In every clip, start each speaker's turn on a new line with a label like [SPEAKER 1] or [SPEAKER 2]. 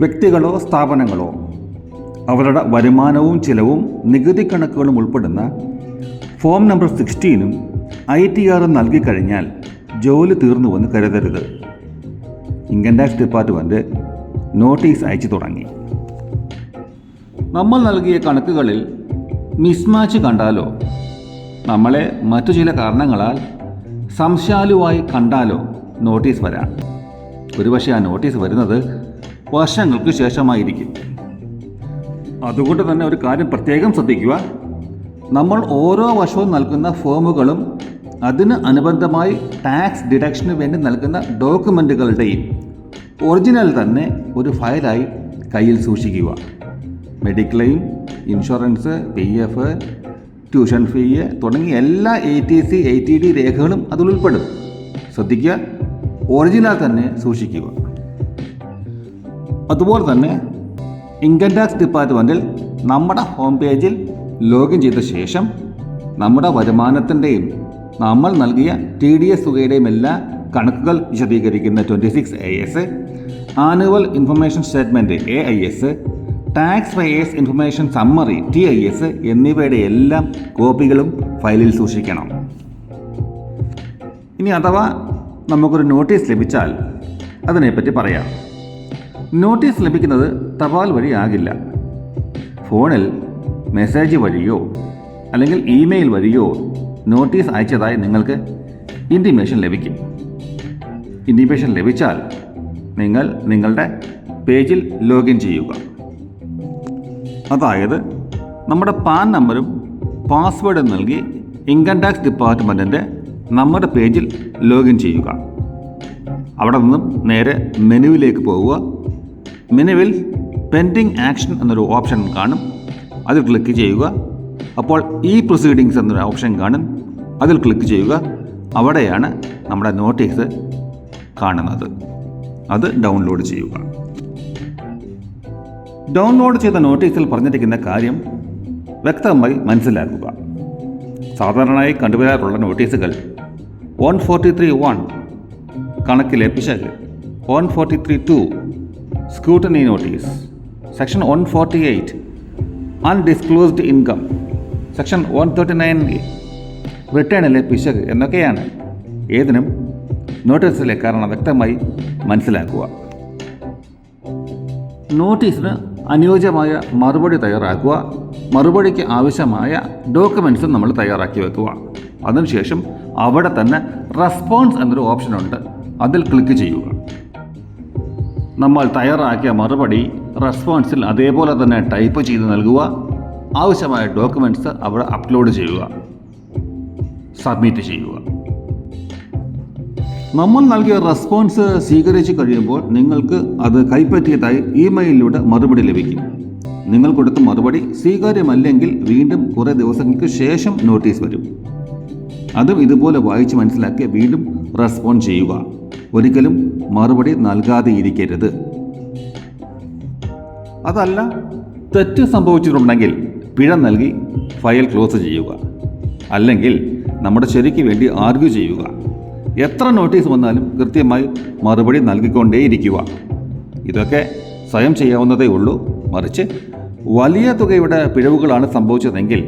[SPEAKER 1] വ്യക്തികളോ സ്ഥാപനങ്ങളോ അവരുടെ വരുമാനവും ചിലവും നികുതി കണക്കുകളും ഉൾപ്പെടുന്ന ഫോം നമ്പർ സിക്സ്റ്റീനും ഐ ടി ആറും നൽകിക്കഴിഞ്ഞാൽ ജോലി തീർന്നുവെന്ന് കരുതരുത്. ഇൻകം ടാക്സ് ഡിപ്പാർട്ട്മെന്റ് നോട്ടീസ് അയച്ചു തുടങ്ങി. നമ്മൾ നൽകിയ കണക്കുകളിൽ മിസ്മാച്ച് കണ്ടാലോ? നമ്മളെ മറ്റു ചില കാരണങ്ങളാൽ സംശയാലുവായി കണ്ടാലോ? നോട്ടീസ് വരാം ഒരുപക്ഷെ ആ നോട്ടീസ് വരുന്നത് വർഷങ്ങൾക്ക് ശേഷമായിരിക്കും. അതുകൊണ്ട് തന്നെ ഒരു കാര്യം പ്രത്യേകം ശ്രദ്ധിക്കുക. നമ്മൾ ഓരോ വർഷവും നൽകുന്ന ഫോമുകളും അതിന് അനുബന്ധമായി ടാക്സ് ഡിഡക്ഷന് വേണ്ടി നൽകുന്ന ഡോക്യുമെന്റുകളുടെയും ഒറിജിനൽ തന്നെ ഒരു ഫയലായി കയ്യിൽ സൂക്ഷിക്കുക. Mediclaim insurance P F tuition fee തുടങ്ങിയ എല്ലാ eighty C eighty D രേഖകളും അതിൽ ഉൾപ്പെടും. ശ്രദ്ധിക്കുക. ഒറിജിനൽ തന്നെ സൂക്ഷിക്കുക. അതുപോലെ തന്നെ ഇൻകം ടാക്സ് ഡിപ്പാർട്ട്മെന്റിൽ നമ്മുടെ ഹോം പേജിൽ ലോഗിൻ ചെയ്ത ശേഷം നമ്മുടെ വരുമാനത്തിന്റെയും നമ്മൾ നൽകിയ ടി ഡി എസ് തുകയുടെയും എല്ലാ കണക്കുകൾ വിശദീകരിക്കുന്ന twenty six A S annual information statement A I S tax payers information summary T I S എന്നിവയുടെ എല്ലാ കോപ്പികളും ഫയലിൽ സൂക്ഷിക്കണം. ഇനി അഥവാ നമുക്കൊരു നോട്ടീസ് ലഭിച്ചാൽ അതിനെപ്പറ്റി പറയാം. നോട്ടീസ് ലഭിക്കുന്നത് തപാൽ വഴി ആകില്ല. ഫോണിൽ മെസ്സേജ് വഴിയോ അല്ലെങ്കിൽ ഇമെയിൽ വഴിയോ നോട്ടീസ് അയച്ചതായി നിങ്ങൾക്ക് ഇന്റിമേഷൻ ലഭിക്കും. ഇന്റിമേഷൻ ലഭിച്ചാൽ നിങ്ങൾ നിങ്ങളുടെ പേജിൽ ലോഗിൻ ചെയ്യുക. അതായത് നമ്മുടെ പാൻ നമ്പറും പാസ്വേഡും നൽകി ഇൻകം ടാക്സ് ഡിപ്പാർട്ട്മെന്റിന്റെ നമ്മുടെ പേജിൽ ലോഗിൻ ചെയ്യുക. അവിടെ നിന്നും നേരെ മെനുവിലേക്ക് പോവുക. മെനുവിൽ പെൻഡിങ് ആക്ഷൻ എന്നൊരു ഓപ്ഷൻ കാണും. അതിൽ ക്ലിക്ക് ചെയ്യുക. അപ്പോൾ ഈ പ്രൊസീഡിങ്സ് എന്നൊരു ഓപ്ഷൻ കാണും. അതിൽ ക്ലിക്ക് ചെയ്യുക. അവിടെയാണ് നമ്മുടെ നോട്ടീസ് കാണുന്നത്. അത് ഡൗൺലോഡ് ചെയ്യുക. ഡൗൺലോഡ് ചെയ്ത നോട്ടീസിൽ പറഞ്ഞിരിക്കുന്ന കാര്യം വ്യക്തമായി മനസ്സിലാക്കുക. സാധാരണയായി കണ്ടുവരാറുള്ള നോട്ടീസുകൾ വൺ ഫോർട്ടി ത്രീ വൺ കണക്കിലെ പിശക് one forty three two scrutiny notice section one forty eight undisclosed income section one thirty nine റിട്ടേണിലെ പിശക് എന്നൊക്കെയാണ്. ഏതിനും നോട്ടീസിലെ കാരണം വ്യക്തമായി മനസ്സിലാക്കുക. നോട്ടീസിന് അനുയോജ്യമായ മറുപടി തയ്യാറാക്കുക. മറുപടിക്ക് ആവശ്യമായ ഡോക്യുമെൻസും നമ്മൾ തയ്യാറാക്കി വെക്കുക. അതിനുശേഷം അവിടെ തന്നെ റെസ്പോൺസ് എന്നൊരു ഓപ്ഷനുണ്ട് അതിൽ ക്ലിക്ക് ചെയ്യുക. നമ്മൾ തയ്യാറാക്കിയ മറുപടി റെസ്പോൺസിൽ അതേപോലെ തന്നെ ടൈപ്പ് ചെയ്ത് നൽകുക. ആവശ്യമായ ഡോക്യുമെന്റ്സ് അവിടെ അപ്ലോഡ് ചെയ്യുക. സബ്മിറ്റ് ചെയ്യുക. നമ്മൾ നൽകിയ റെസ്പോൺസ് സ്വീകരിച്ചു കഴിയുമ്പോൾ നിങ്ങൾക്ക് അത് കൈപ്പറ്റിയതായി ഇമെയിലിലൂടെ മറുപടി ലഭിക്കും. നിങ്ങൾ കൊടുത്ത മറുപടി സ്വീകാര്യമല്ലെങ്കിൽ വീണ്ടും കുറേ ദിവസങ്ങൾക്ക് ശേഷം നോട്ടീസ് വരും. അതും ഇതുപോലെ വായിച്ച് മനസ്സിലാക്കി വീണ്ടും റെസ്പോണ്ട് ചെയ്യുക. ഒരിക്കലും മറുപടി നൽകാതെ ഇരിക്കരുത്. അതല്ല തെറ്റ് സംഭവിച്ചിട്ടുണ്ടെങ്കിൽ പിഴ നൽകി ഫയൽ ക്ലോസ് ചെയ്യുക. അല്ലെങ്കിൽ നമ്മുടെ ശരിക്ക് വേണ്ടി ആർഗ്യൂ ചെയ്യുക. എത്ര നോട്ടീസ് വന്നാലും കൃത്യമായി മറുപടി നൽകിക്കൊണ്ടേയിരിക്കുക. ഇതൊക്കെ സ്വയം ചെയ്യാവുന്നതേ ഉള്ളൂ. മറിച്ച് വലിയ തുകയുടെ പിഴവുകളാണ് സംഭവിച്ചതെങ്കിൽ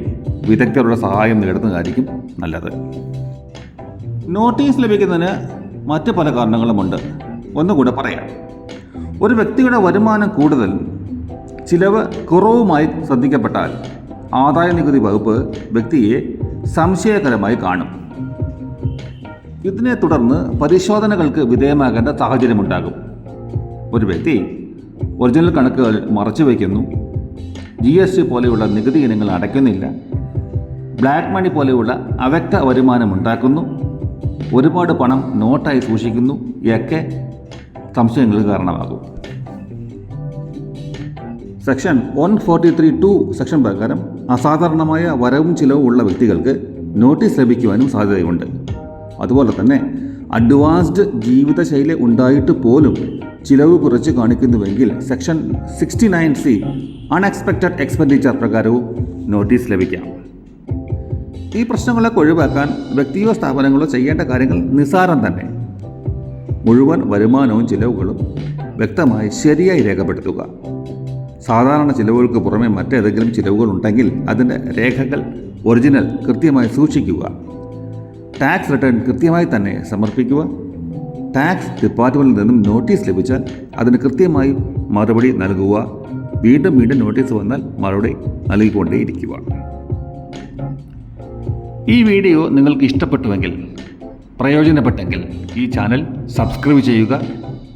[SPEAKER 1] വിദഗ്ധരുടെ സഹായം നേടുന്നതായിരിക്കും നല്ലത്. നോട്ടീസ് ലഭിക്കുന്നതിന് മറ്റ് പല കാരണങ്ങളുമുണ്ട്. ഒന്നുകൂടെ പറയാം. ഒരു വ്യക്തിയുടെ വരുമാനം കൂടുതൽ ചിലവ് കുറവുമായി ശ്രദ്ധിക്കപ്പെട്ടാൽ ആദായ നികുതി വകുപ്പ് വ്യക്തിയെ സംശയകരമായി കാണും. ഇതിനെ തുടർന്ന് പരിശോധനകൾക്ക് വിധേയമാകേണ്ട സാഹചര്യമുണ്ടാകും. ഒരു വ്യക്തി ഒറിജിനൽ കണക്കുകൾ മറച്ചു വയ്ക്കുന്നു. ജി എസ് ടി പോലെയുള്ള നികുതി ഇനങ്ങൾ അടയ്ക്കുന്നില്ല. ബ്ലാക്ക് മണി പോലെയുള്ള അവ്യക്ത വരുമാനം ഉണ്ടാക്കുന്നു. ഒരുപാട് പണം നോട്ടായി സൂക്ഷിക്കുന്നു. ഒക്കെ സംശയങ്ങൾക്ക് കാരണമാകും. Section one forty three two section പ്രകാരം അസാധാരണമായ വരവും ചിലവും ഉള്ള വ്യക്തികൾക്ക് നോട്ടീസ് ലഭിക്കുവാനും സാധ്യതയുണ്ട്. അതുപോലെ തന്നെ അഡ്വാൻസ്ഡ് ജീവിതശൈലി ഉണ്ടായിട്ട് പോലും ചിലവ് കുറച്ച് കാണിക്കുന്നുവെങ്കിൽ section sixty nine C unexpected expenditure പ്രകാരവും notice ലഭിക്കാം. ഈ പ്രശ്നങ്ങളൊക്കെ ഒഴിവാക്കാൻ വ്യക്തിയോ സ്ഥാപനങ്ങളോ ചെയ്യേണ്ട കാര്യങ്ങൾ നിസ്സാരം തന്നെ. മുഴുവൻ വരുമാനവും ചിലവുകളും വ്യക്തമായി ശരിയായി രേഖപ്പെടുത്തുക. സാധാരണ ചിലവുകൾക്ക് പുറമെ മറ്റേതെങ്കിലും ചിലവുകൾ ഉണ്ടെങ്കിൽ അതിന്റെ രേഖകൾ ഒറിജിനൽ കൃത്യമായി സൂക്ഷിക്കുക. ടാക്സ് റിട്ടേൺ കൃത്യമായി തന്നെ സമർപ്പിക്കുക. ടാക്സ് ഡിപ്പാർട്ട്മെന്റിൽ നിന്നും നോട്ടീസ് ലഭിച്ചാൽ അതിന് കൃത്യമായി മറുപടി നൽകുക. വീണ്ടും വീണ്ടും നോട്ടീസ് വന്നാൽ മറുപടി നൽകിക്കൊണ്ടേയിരിക്കുക. ഈ വീഡിയോ നിങ്ങൾക്ക് ഇഷ്ടപ്പെട്ടുവെങ്കിൽ പ്രയോജനപ്പെട്ടെങ്കിൽ ഈ ചാനൽ സബ്സ്ക്രൈബ് ചെയ്യുക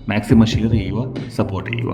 [SPEAKER 1] മാക്സിമം ഷെയർ ചെയ്യുക സപ്പോർട്ട് ചെയ്യുക.